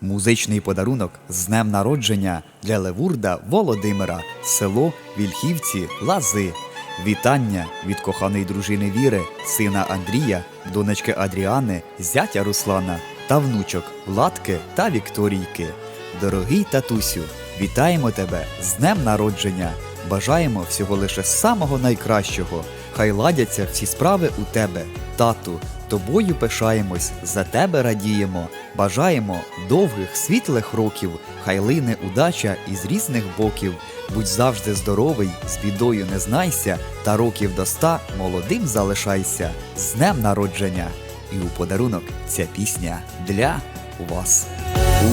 Музичний подарунок з днем народження для Левурда Володимира, село Вільхівці, Лази. Вітання від коханої дружини Віри, сина Андрія, донечки Адріани, зятя Руслана та внучок Владки та Вікторійки. Дорогий татусю, вітаємо тебе з днем народження! Бажаємо всього лише самого найкращого. Хай ладяться всі справи у тебе, тату. Тобою пишаємось, за тебе радіємо. Бажаємо довгих світлих років, хай лине удача із різних боків. Будь завжди здоровий, з бідою не знайся, та років до ста молодим залишайся. З днем народження! І у подарунок ця пісня для вас.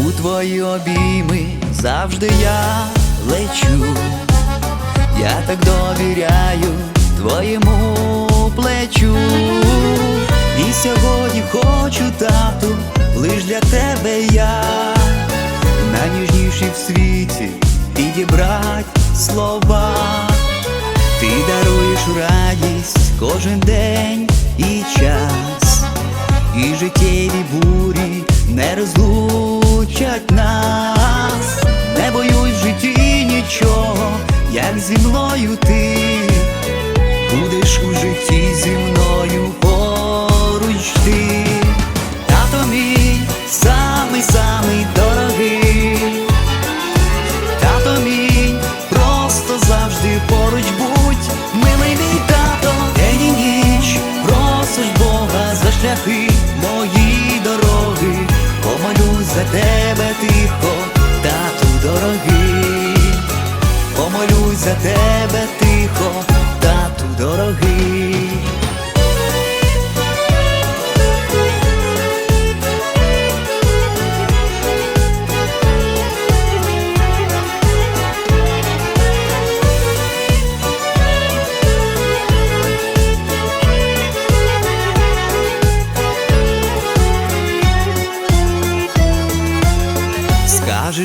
У твої обійми завжди я лечу. Я так довіряю твоєму для тебе я найніжніший в світі підібрать слова. Ти даруєш радість кожен день і час, і життєві бурі не розлучать нас. Не боюсь в житті нічого, як зі мною ти шляхи мої дороги, помолю за тебе тихо, тату дорогий, помолюсь за тебе тихо, тату дорогий.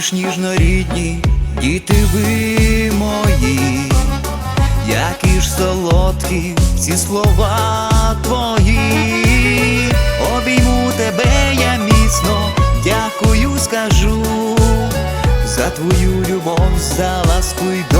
Скажеш ніжно рідні, діти ви мої, які ж солодкі ці слова твої, обійму тебе я міцно, дякую, скажу за твою любов, за ласку й доброту.